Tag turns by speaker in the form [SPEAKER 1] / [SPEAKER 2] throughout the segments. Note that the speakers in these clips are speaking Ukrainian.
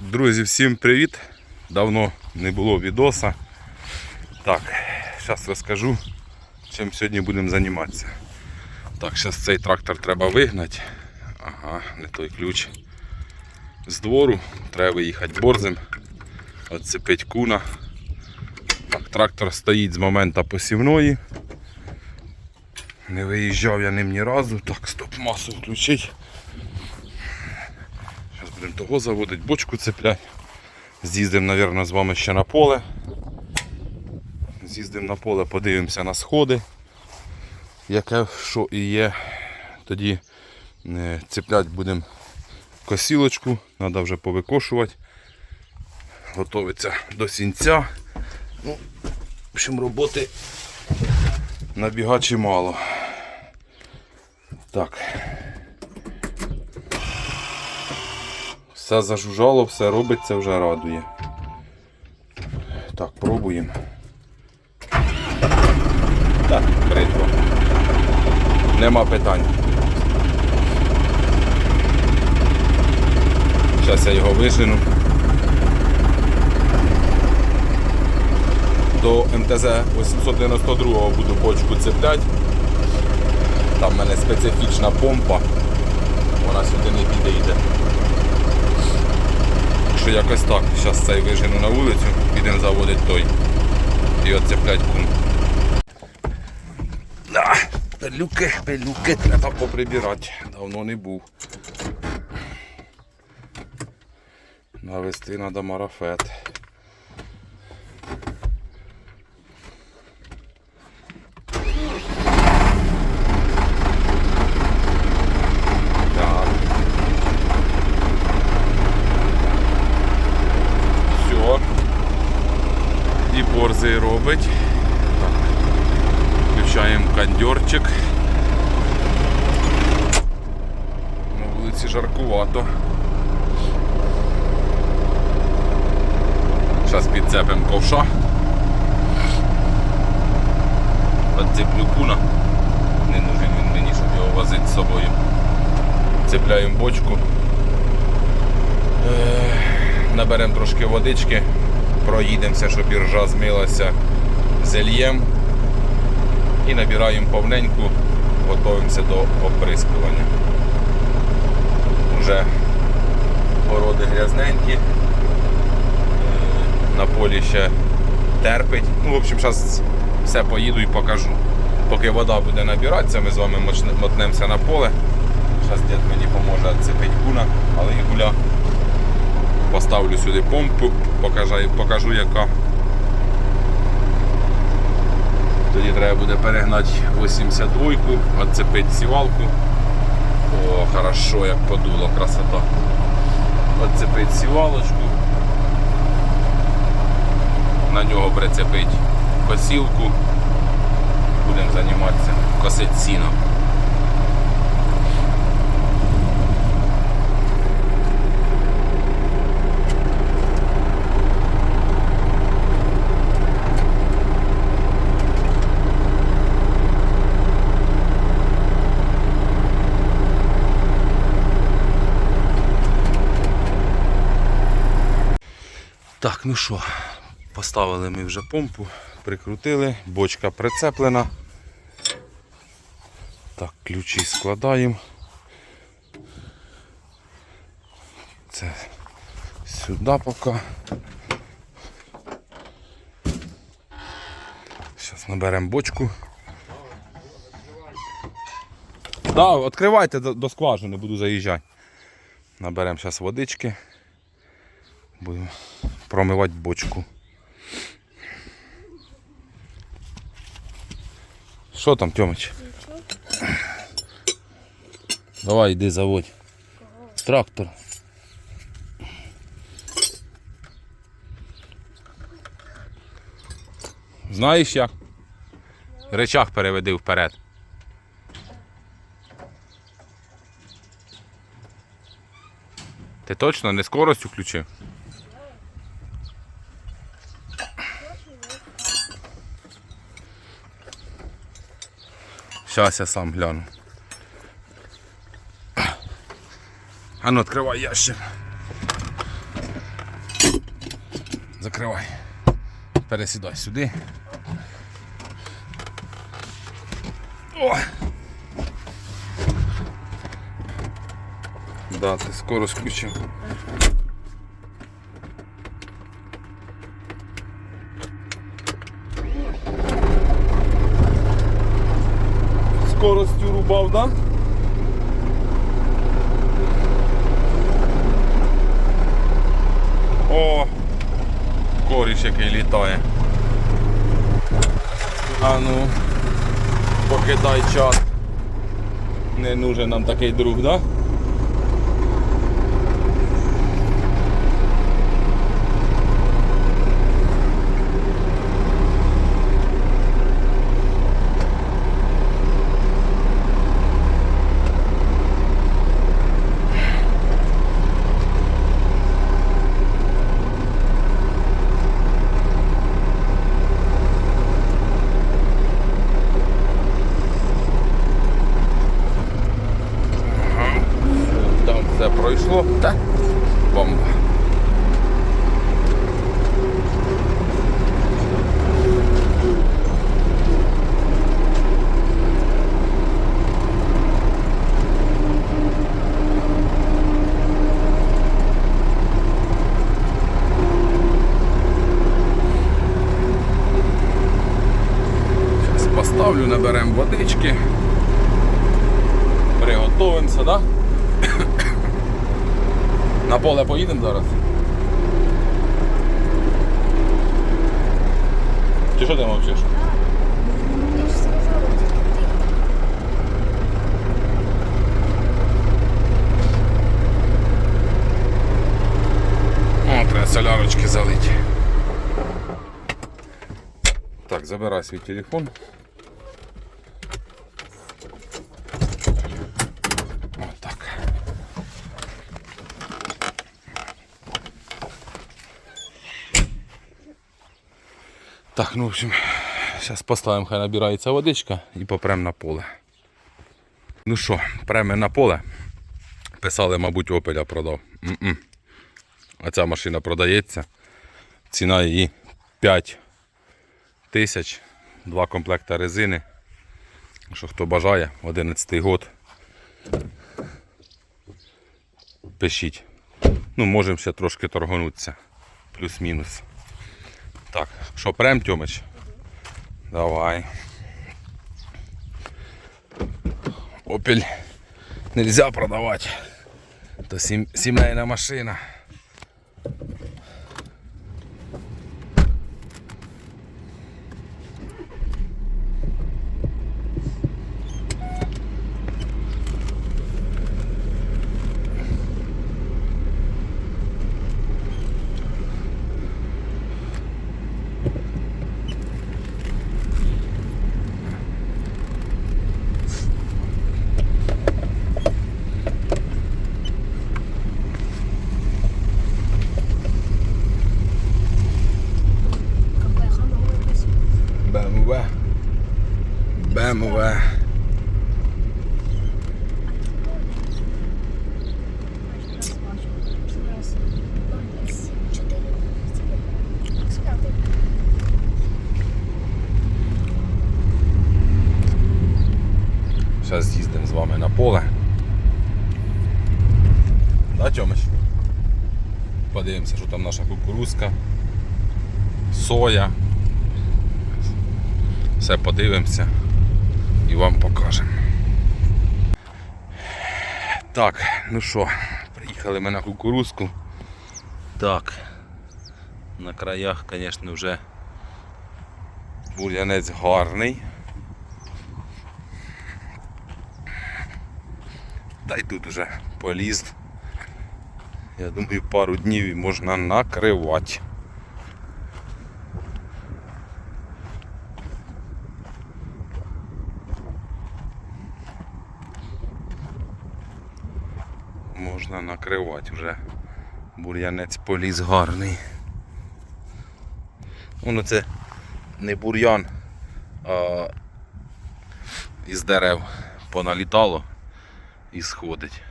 [SPEAKER 1] Друзі, всім привіт! Давно не було відоса. Так, зараз розкажу, чим сьогодні будемо займатися. Так, зараз цей трактор треба вигнати. Ага, не той ключ. З двору треба виїхати борзим, відцепити куна. Так, трактор стоїть з моменту посівної. Не виїжджав я ним ні разу. Так, стоп, масу включить. Будемо того заводити, бочку цеплять. З'їздимо, мабуть, з вами ще на поле. З'їздимо на поле, подивимося на сходи, яке що і є. Тоді е, цеплять будемо косілочку, треба вже повикошувати. Готовиться до сінця. Ну, в общем, роботи набіга чимало. Так. Все зажужжало, все робиться, вже радує. Так, пробуємо. Так, бритва. Нема питань. Зараз я його вижену. До МТЗ 892 буду бочку цеплять. Там в мене специфічна помпа. Вона сюди не підійде. Що якось так. Зараз цей вижену на вулицю, підемо заводити той. І оцеплять кун. Да, Пелюки, пелюки треба поприбирати. Давно не був. Навести треба марафет. Так. Все. Борзий робить. Так. Включаємо кондьорчик. На вулиці жаркувато. Зараз підцепимо ковша. Підцеплю куна. Не нужен він мені, щоб його возити з собою. Цепляємо бочку. Е, Наберемо трошки водички, проїдемося, щоб іржа змилася зельєм. І набираємо повненьку, готуємося до оприскування. Уже городи грязненькі, Е, на полі ще терпить. Ну, в общем, зараз все поїду і покажу. Поки вода буде набиратися, ми з вами мотнемося на поле. Зараз дід мені поможе відцепити куна, але і гуля. Поставлю сюди помпу, покажу, покажу яка. Тоді треба буде перегнати 82-ку, відцепити сівалку. О, хорошо, як подуло, красота. Відцепити сівалочку. На нього прицепити косілку. Будемо займатися косить сіно. Так, ну що, поставили ми вже помпу, прикрутили, бочка прицеплена. Так, ключі складаємо. Це сюди поки. Зараз наберемо бочку. Так, да, відкривайте до, скважини, буду заїжджати. Наберемо зараз водички. Будемо промивати бочку. Що там, Тьомич? Давай йди заводь. Трактор. Знаєш як? Речах переведи вперед. Ти точно не скорость включив? Зараз я сам гляну. А ну відкривай ящик. Закривай. Пересідай сюди. О! Да, ти скоро включив. Скоростю рубав, да? О, коріш який літає. А ну, покидай чат. Не нужен нам такий друг, да? Там пройшло. Та бомба. Поставлю, наберемо водички. Приготовимося, да? На поле поїдемо зараз. Чи що ти мовчиш? О, треба солярочки залити. Так, забирай свій телефон. Так, ну в общем, зараз поставимо, хай набирається водичка і попрем на поле. Ну що, прямо на поле. Писали, мабуть, опеля продав. М-м. А ця машина продається. Ціна її 5 тисяч, два комплекти резини. Що хто бажає, 11 год. Пишіть. Ну, можемо ще трошки торгонутися. Плюс-мінус. Так, що прям Тьомич? Давай. Опель нельзя продавати. Сім, сімейна машина. БМВ.
[SPEAKER 2] Зараз. Десь. З.
[SPEAKER 1] Вами на поле. Да, Тьомич? Подивимося, що там наша кукурузка, соя. Все подивимося вам покажемо. Так, ну що, приїхали ми на кукурузку. Так, на краях, звісно, вже бур'янець гарний. Та й тут уже поліз. Я думаю, пару днів і можна накривати. Можна накривати вже. Бур'янець поліз гарний. Воно це не бур'ян, а із дерев поналітало і сходить.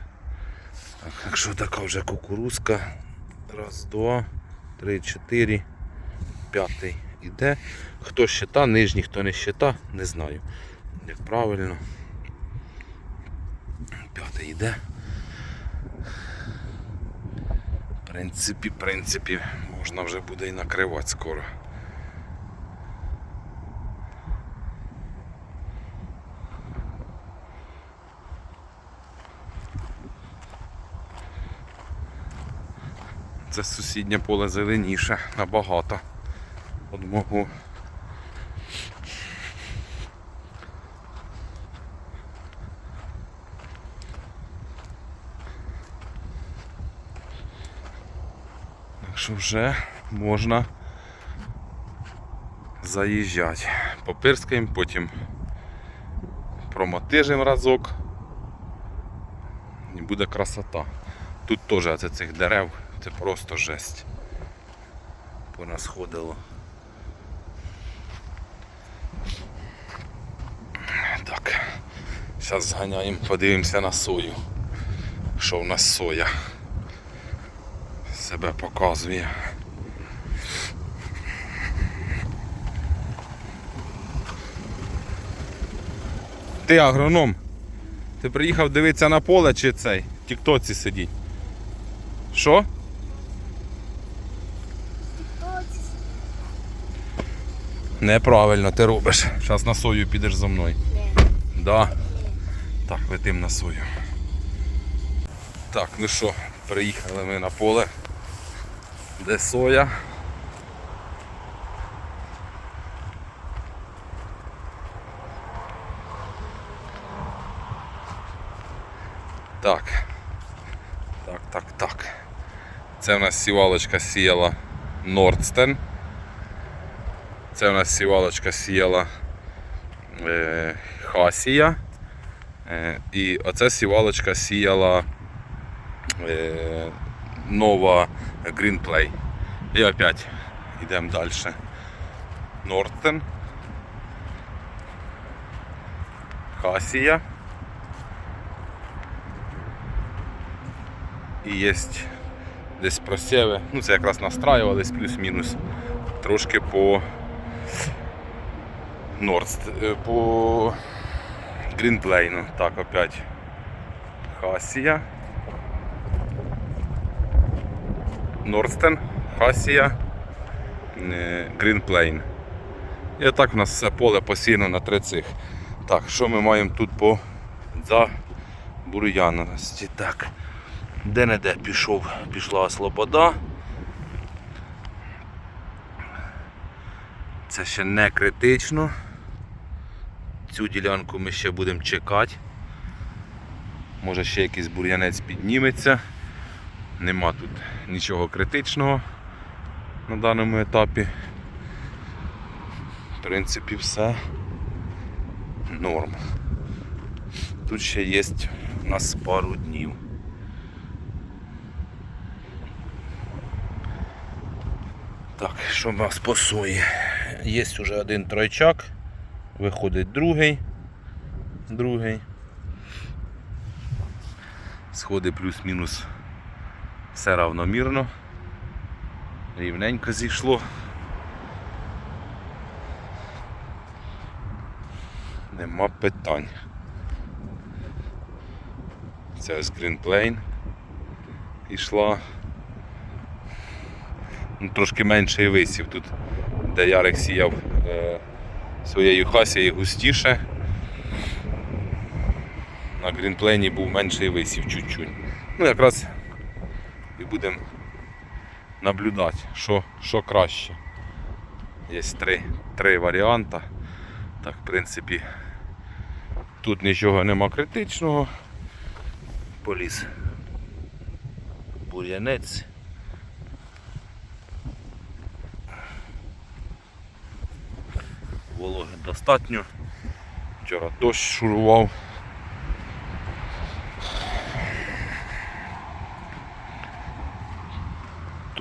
[SPEAKER 1] Так, якщо така вже кукурузка. Раз, два, три, чотири, п'ятий іде. Хто щита, нижній, хто не щита, не знаю. Як правильно. П'ятий йде. Принципі, принципі, можна вже буде і накривати скоро. Це сусіднє поле зеленіше набагато От мого. Що вже можна заїжджати. Попирскаємо, потім промотижимо разок. І буде красота. Тут теж оце цих дерев, це просто жесть. Понасходило. Так, зараз зганяємо, подивимося на сою. Що в нас соя себе показує. Ти агроном. Ти приїхав дивитися на поле чи цей? В тіктоці сидіть. Що? Неправильно ти робиш. Зараз на сою підеш зо мною.
[SPEAKER 2] Не.
[SPEAKER 1] Да. Так, летим на сою. Так, ну що, приїхали ми на поле. Де соя. Так. Так, так, так. Це у нас сівалочка сіяла Нордстен. Це у нас сівалочка сіяла е, Хасія. Е, і оця сівалочка сіяла е, нова Greenplay. І опять йдемо далі. Нордстен. Хасія. І є десь просєви. Ну це якраз настраювались плюс-мінус. Трошки по Нордст. е, По Грінплейну. Так, опять Хасія. Нордстен, Хасія, Грінплейн. І отак у нас все поле посіяно на три цих. Так, що ми маємо тут по забур'яності? Так. Де-не-де пішов, пішла слобода. Це ще не критично. Цю ділянку ми ще будемо чекати. Може ще якийсь бур'янець підніметься. Нема тут нічого критичного на даному етапі. В принципі, все норм. Тут ще є у нас пару днів. Так, що в нас по? Є вже один тройчак, виходить другий. Другий. Сходи плюс-мінус все равномірно. Рівненько зійшло. Нема питань. Це ось Greenplane ішла. Ну, трошки менший висів тут, де Ярик сіяв е, своєю хасією густіше. На грінплейні був менший висів чуть-чуть. Ну якраз і будемо наблюдати, що, що краще. Є три, три варіанти. Так, в принципі, тут нічого нема критичного. Поліз бур'янець. Вологи достатньо. Вчора дощ шурував.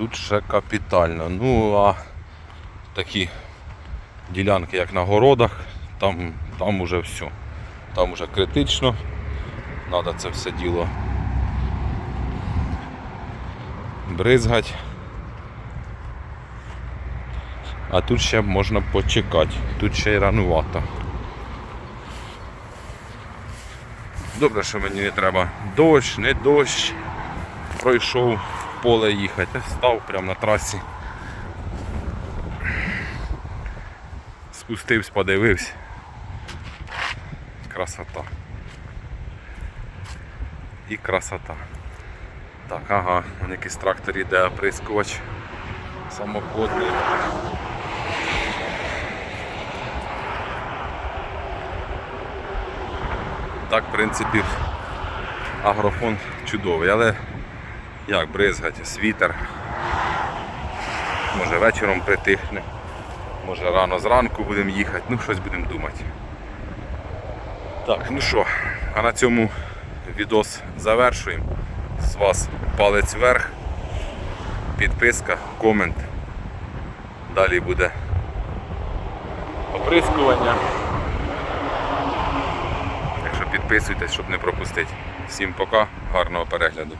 [SPEAKER 1] Тут ще капітально. Ну а такі ділянки, як на городах, там, там уже все. Там уже критично. Треба це все діло бризгати. А тут ще можна почекати. Тут ще й ранувато. Добре, що мені не треба дощ, не дощ. Пройшов поле їхати. Став прямо на трасі. Спустився, подивився. Красота. І красота. Так, ага, вон якийсь трактор іде оприскувач. Самоходний. Так, в принципі, агрофон чудовий, але як бризгать, світер. Може вечором притихне, може рано зранку будемо їхати, ну щось будемо думати. Так, ну що, а на цьому відос завершуємо. З вас палець вверх, підписка, комент. Далі буде оприскування. Так що підписуйтесь, щоб не пропустити. Всім пока, гарного перегляду.